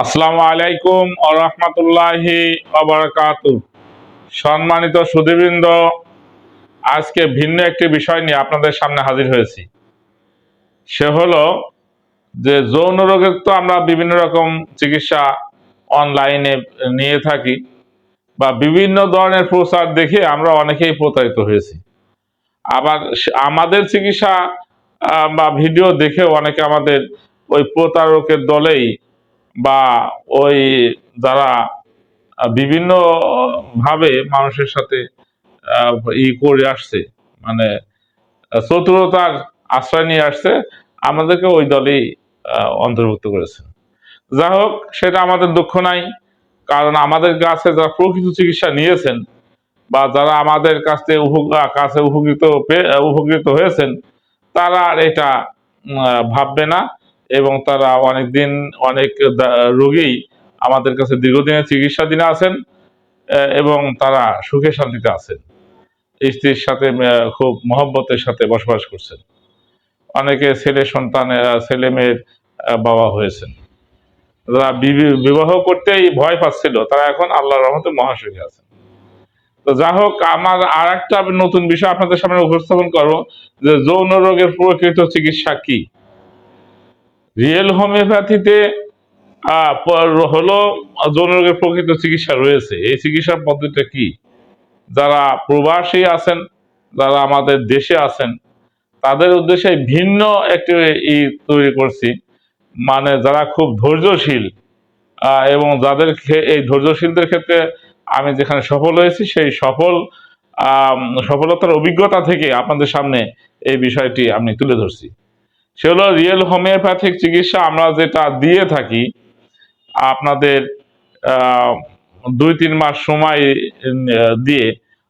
আসসালামু আলাইকুম আরহামতুল্লাহি আবরকাত সম্মানিত সুদীবৃন্দ আজকে ভিন্ন একটি বিষয় নিয়ে আপনাদের সামনে হাজির হয়েছি। সে হলো যে যৌন রোগের তো আমরা বিভিন্ন রকম চিকিৎসা অনলাইনে নিয়ে থাকি বা বিভিন্ন ধরনের প্রচার দেখে আমরা অনেকেই প্রতারিত হয়েছি। আবার আমাদের চিকিৎসা বা ভিডিও দেখে অনেকে আমাদের ওই প্রতারকের দলেই বা ওই যারা আহ, বিভিন্ন ভাবে মানুষের সাথে ই করে আসছে মানে চতুরতার আশ্রয় নিয়ে আসছে আমাদেরকে ওই দলেই অন্তর্ভুক্ত করেছে যা হোক সেটা আমাদের দুঃখ নাই কারণ আমাদের কাছে যারা প্রকৃত চিকিৎসা নিয়েছেন বা যারা আমাদের কাছে কাছে উপকৃত উপকৃত হয়েছেন তারা আর এটা ভাববে না। এবং তারা অনেক দিন অনেক রোগী আমাদের কাছে দীর্ঘদিনের চিকিৎসাধীন আছেন এবং তারা সুখে শান্তিতে আছেন। স্ত্রীর সাথে খুব মহব্বতের সাথে বসবাস করছেন। অনেকে ছেলে সন্তান ছেলে মেয়ের বাবা হয়েছেন। যারা বিবি- বিবাহ করতেই ভয় পাচ্ছিল, তারা এখন আল্লাহর রহমতে মহাসুখী আছেন। তো যা হোক, আমার আর একটা নতুন বিষয় আপনাদের সামনে উপস্থাপন করব, যে যৌন রোগের প্রকৃত চিকিৎসা কি? রিয়েল হোমিওপ্যাথিতে হলো যৌন রোগের প্রকৃত চিকিৎসা রয়েছে। এই চিকিৎসা পদ্ধতিটা কি? যারা প্রবাসী আছেন, যারা আমাদের দেশে আছেন, তাদের উদ্দেশ্যে ভিন্ন একটি ই তৈরি করছি। মানে যারা খুব ধৈর্যশীল এবং যাদের এই ধৈর্যশীলদের ক্ষেত্রে আমি যেখানে সফল হয়েছি, সেই সফল সফলতার অভিজ্ঞতা থেকে আপনাদের সামনে এই বিষয়টি আমি তুলে ধরছি। সে হলো রিয়েল হোমিওপ্যাথিক চিকিৎসা, আমরা যেটা দিয়ে থাকি, আপনাদের দুই তিন মাস সময় দিয়ে,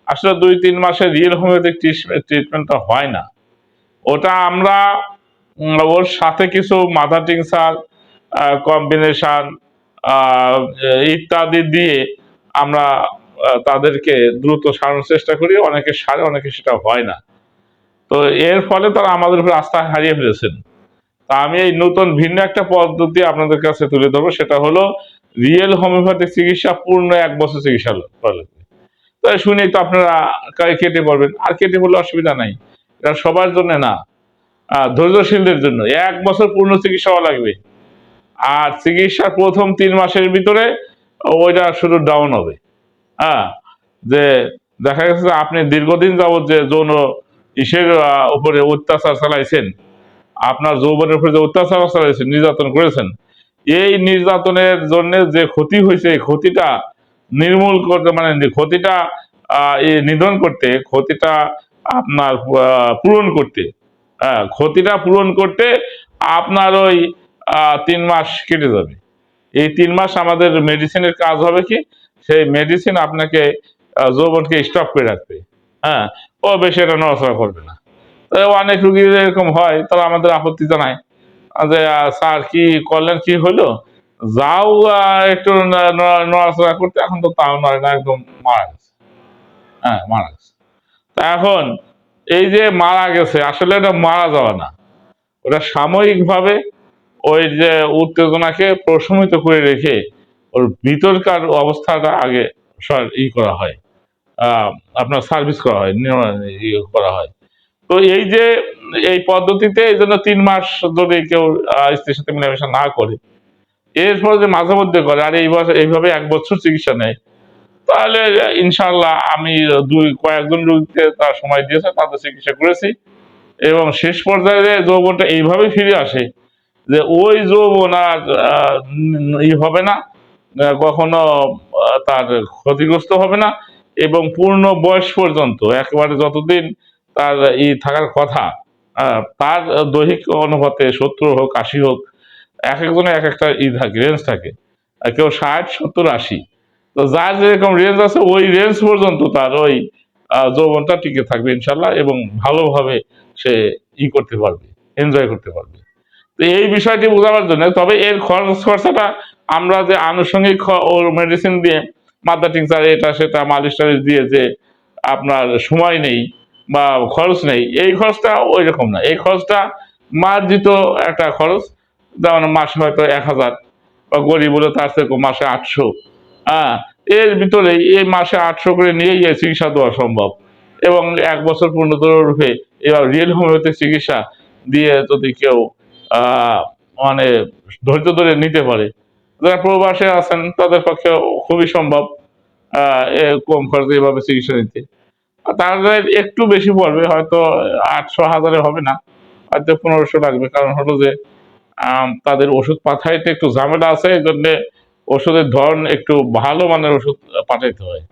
আসলে দুই তিন মাসে রিয়েল হোমিওপ্যাথিক ট্রিটমেন্টটা হয় না। ওটা আমরা ওর সাথে কিছু মাথা টিংসার কম্বিনেশন ইত্যাদি দিয়ে আমরা তাদেরকে দ্রুত সারানোর চেষ্টা করি। অনেকে সারে, অনেকে সেটা হয় না। তো এর ফলে তারা আমাদের উপর আস্থা হারিয়ে ফেলেছেন। তা আমি এই নতুন ভিন্ন একটা পদ্ধতি আপনাদের কাছে তুলে ধরবো, সেটা হলো রিয়েল হোমিওপ্যাথিক চিকিৎসা পূর্ণ এক বছর চিকিৎসা তো শুনেই তো আপনারা কেটে পড়বেন। আর কেটে পড়লে অসুবিধা নাই। এটা সবার জন্য না। ধৈর্যশীলদের জন্য। এক বছর পূর্ণ চিকিৎসা হওয়া লাগবে। আর চিকিৎসার প্রথম তিন মাসের ভিতরে ওইটা শুধু ডাউন হবে। হ্যাঁ যে দেখা গেছে আপনি দীর্ঘদিন যাবত যে যৌন ইসের উপরে অত্যাচার চালাইছেন। আপনার যৌবনের উপরে যে অত্যাচার চালাইছেন, নির্যাতন করেছেন, এই নির্যাতনের জন্য যে ক্ষতি হয়েছে, এই ক্ষতিটা নির্মূল করতে মানে ক্ষতিটা নিধন করতে, ক্ষতিটা আপনার পূরণ করতে হ্যাঁ ক্ষতিটা পূরণ করতে আপনার ওই তিন মাস কেটে যাবে। এই তিন মাস আমাদের মেডিসিনের কাজ হবে কি? সেই মেডিসিন আপনাকে যৌবনকে স্টপ করে রাখবে। হ্যাঁ ও বেশি এটা নড়াচড়া করবে না। অনেক রুগী এরকম হয় তারা আমাদের আপত্তি জানায় যে স্যার কি করলেন, কি হলো যাও একটু নড়াচড়া করতে, এখন তো তাও নয় না, একদম মারা গেছে। হ্যাঁ মারা গেছে। তা এখন, এই যে মারা গেছে, আসলে এটা মারা যাওয়া না। ওটা সাময়িকভাবে ওই যে উত্তেজনাকে প্রশমিত করে রেখে ওর ভিতরকার অবস্থাটা আগে ই করা হয়। আপনার সার্ভিস করা হয় করা হয়। তো এই যে, এই পদ্ধতিতে এই জন্য তিন মাস যদি কেউ স্ত্রীর সাথে মিলামেশা না করে, এরপর যে মাঝে মধ্যে করে, আর এই বছর এইভাবে এক বছর চিকিৎসা নেয়, তাহলে ইনশাল্লাহ আমি দুই, কয়েকজন রোগীকে তার সময় দিয়েছে, তাদের চিকিৎসা করেছি। এবং শেষ পর্যায়ে যৌবনটা এইভাবে ফিরে আসে, যে ওই যৌবন আর ই হবে না কখনো তার ক্ষতিগ্রস্ত হবে না। এবং পূর্ণ বয়স পর্যন্ত, একেবারে যতদিন তার ই থাকার কথা তার দৈহিক অনুপাতে সত্তর হোক আশি হোক, এক একজনের এক একটা ই থাকে রেঞ্জ থাকে। কেউ ষাট, সত্তর, আশি। তো যার যেরকম রেঞ্জ আছে, ওই রেঞ্জ পর্যন্ত তার ওই যৌবনটা টিকে থাকবে ইনশাল্লাহ এবং ভালোভাবে সে ই করতে পারবে এনজয় করতে পারবে। তো এই বিষয়টি বোঝাবার জন্য, তবে এর খরচ খরচাটা আমরা যে আনুষঙ্গিক মেডিসিন দিয়ে মাথা টিংচার এটা সেটা মালিশ টালিশ দিয়ে যে আপনার সময় নেই বা খরচ নেই, এই খরচটা ওই রকম না। এই খরচটা মার্জিত একটা খরচ, যেমন মাসে হয়তো এক হাজার, বা গরিব হলে তার থেকে মাসে আটশো। হ্যাঁ এর ভিতরে এই মাসে আটশো করে নিয়েই এই চিকিৎসা দেওয়া সম্ভব। এবং এক বছর পূর্ণতর রূপে এবার রিয়েল হোমিওপ্যাথিক চিকিৎসা দিয়ে যদি কেউ মানে ধৈর্য ধরে নিতে পারে যারা প্রবাসে আছেন, তাদের পক্ষে খুবই সম্ভব কম খরচে এভাবে চিকিৎসা নিতে। তাদের একটু বেশি পড়বে, হয়তো আটশো হাজারে হবে না, হয়তো পনেরোশো লাগবে। কারণ হলো যে তাদের ওষুধ পাঠাইতে একটু ঝামেলা আছে, এই জন্য ওষুধের ধরন একটু ভালো মানের ওষুধ পাঠাইতে হয়।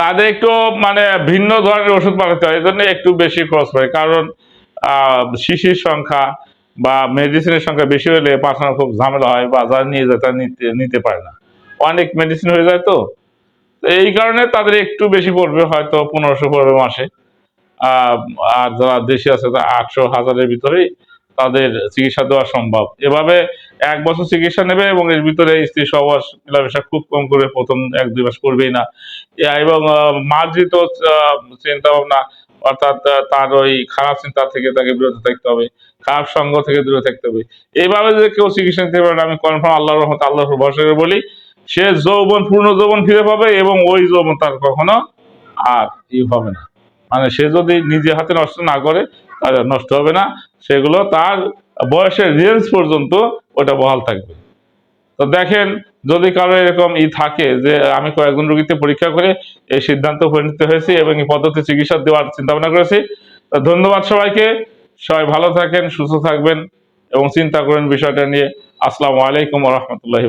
তাদের একটু মানে ভিন্ন ধরনের ওষুধ পাঠাতে হয়, এই জন্য একটু বেশি খরচ হয় কারণ শিশির সংখ্যা বা মেডিসিনের সংখ্যা বেশি হলে পাঠানো খুব ঝামেলা হয় বা বাজার নিয়ে যেতে নিতে নিতে পারে না। অনেক মেডিসিন হয়ে যায় তো। এই কারণে তাদের একটু বেশি পড়বে, হয়তো পনেরোশো পড়বে মাসে। আর যারা দেশে আছে, তা আটশো হাজারের ভিতরেই তাদের চিকিৎসা দেওয়া সম্ভব। এভাবে এক বছর চিকিৎসা নেবে এবং এর ভিতরে স্ত্রী সহবাস মেলামেশা খুব কম করে প্রথম এক দুই মাস করবেই না। এবং মার্জিত চিন্তা ভাবনা অর্থাৎ তার ওই খারাপ চিন্তা থেকে তাকে বিরত থাকতে হবে, খারাপ সঙ্গ থেকে দূরে থাকতে হবে। এইভাবে যদি কেউ চিকিৎসা নিতে পারে, আমি কনফার্ম আল্লাহর রহমত আল্লাহর উপর ভরসা করে বলি, সে যৌবন, পূর্ণ যৌবন ফিরে পাবে এবং ওই যৌবন তার কখনো আর ই হবে না। মানে সে যদি নিজে হাতে নষ্ট না করে তাহলে নষ্ট হবে না। সেগুলো তার বয়সের রেঞ্জ পর্যন্ত ওটা বহাল থাকবে। তো দেখেন, যদি কারও এরকম ই থাকে যে, আমি কয়েকজন রোগীতে পরীক্ষা করে এই সিদ্ধান্ত পরিণত হয়েছি এবং এই পদ্ধতি চিকিৎসা দেওয়ার চিন্তা ভাবনা করেছি ধন্যবাদ সবাইকে। সবাই ভালো থাকেন, সুস্থ থাকবেন এবং চিন্তা করেন বিষয়টা নিয়ে। আসসালামু আলাইকুম রহমতুল্লাহ